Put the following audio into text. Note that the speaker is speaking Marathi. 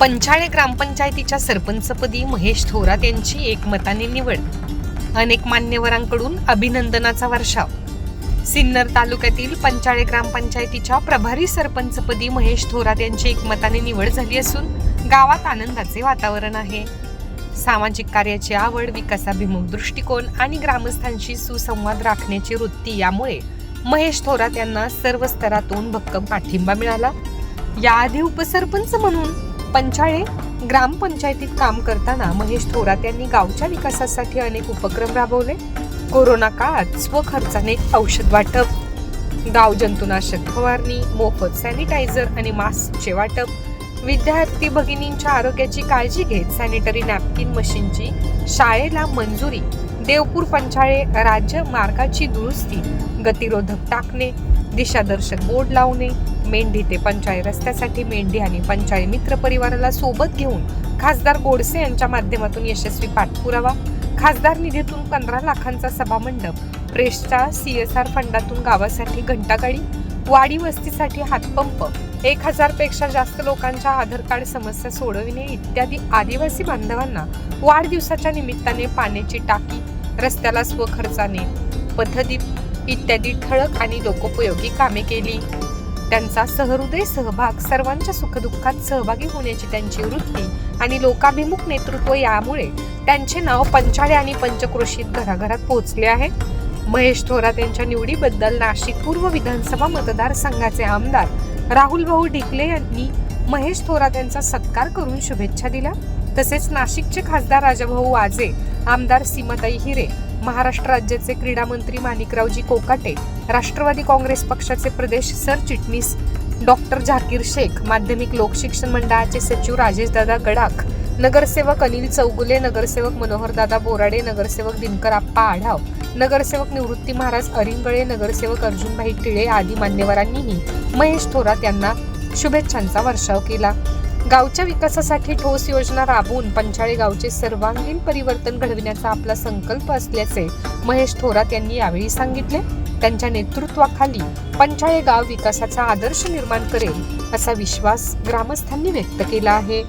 पंचाळे ग्रामपंचायतीच्या सरपंचपदी महेश थोरात यांची एकमताने निवड. अनेक मान्यवरांकडून अभिनंदनाचा वर्षाव. सिन्नर तालुक्यातील पंचाळे ग्रामपंचायतीच्या प्रभारी सरपंचपदी महेश थोरात यांची एकमताने निवड झाली असून गावात आनंदाचे वातावरण आहे. सामाजिक कार्याची आवड विकासाभिमुख दृष्टिकोन आणि ग्रामस्थांशी सुसंवाद राखण्याची वृत्ती यामुळे महेश थोरात यांना सर्व स्तरातून भक्कम पाठिंबा मिळाला. याआधी उपसरपंच म्हणून पंचाळे ग्रामपंचायतीत काम करताना महेश थोरात यांनी गावच्या विकासासाठी अनेक उपक्रम राबवले. कोरोना काळात स्वखर्चाने औषध वाटप गाव जंतुनाशक फवारणी मोफत सॅनिटायझर आणि मास्कचे वाटप विद्यार्थी भगिनींच्या आरोग्याची काळजी घेत सॅनिटरी नॅपकिन मशीनची शाळेला मंजुरी देवपूर पंचाळे राज्य मार्गाची दुरुस्ती गतिरोधक टाकणे दिशादर्शक बोर्ड लावणे मेंढी ते पंचाळी. रस्त्यासाठी मेंढी आणि पंचाळी मित्र परिवाराला सोबत घेऊन खासदार गोडसे यांच्या माध्यमातून यशस्वी पाठपुरावा. खासदार निधीतून पंधरा लाखांचा सभामंडप. प्रेसच्या सी एस आर फंडातून गावासाठी घंटागाडी. वाडी वस्तीसाठी हातपंप. एक हजारपेक्षा जास्त लोकांच्या आधार कार्ड समस्या सोडविणे इत्यादी आदिवासी बांधवांना वाढदिवसाच्या निमित्ताने पाण्याची टाकी रस्त्याला स्वखर्चाने पथदीप इत्यादी ठळक आणि लोकोपयोगी कामे केली. त्यांचा सहृदय सहभाग सर्वांच्या सुखदुःखात सहभागी होण्याची त्यांची वृत्ती आणि लोकाभिमुख नेतृत्व यामुळे त्यांचे नाव पंचाळे आणि पंचक्रोशीत घराघरात पोहोचले आहे. महेश थोरात यांच्या निवडीबद्दल नाशिक पूर्व विधानसभा मतदारसंघाचे आमदार राहुल भाऊ ढिकले यांनी महेश थोरात यांचा सत्कार करून शुभेच्छा दिल्या. तसेच नाशिकचे खासदार राजाभाऊ वाजे आमदार सीमाताई हिरे महाराष्ट्र राज्याचे क्रीडा मंत्री माणिकरावजी कोकाटे राष्ट्रवादी काँग्रेस पक्षाचे प्रदेश सरचिटणीस डॉक्टर झाकीर शेख माध्यमिक लोकशिक्षण मंडळाचे सचिव राजेशदादा गडाख नगरसेवक अनिल चौगुले नगरसेवक मनोहरदादा बोराडे नगरसेवक दिनकर आप्पा आढाव नगरसेवक निवृत्ती महाराज अरिंगळे नगरसेवक अर्जुनभाई टिळे आदी मान्यवरांनीही महेश थोरात यांना शुभेच्छांचा वर्षाव केला. गावच्या विकासासाठी ठोस योजना राबवून पंचाळे गावचे सर्वांगीण परिवर्तन घडविण्याचा आपला संकल्प असल्याचे महेश थोरात यांनी यावेळी सांगितले. त्यांच्या नेतृत्वाखाली पंचाळे गाव विकासाचा आदर्श निर्माण करेल असा विश्वास ग्रामस्थांनी व्यक्त केला आहे.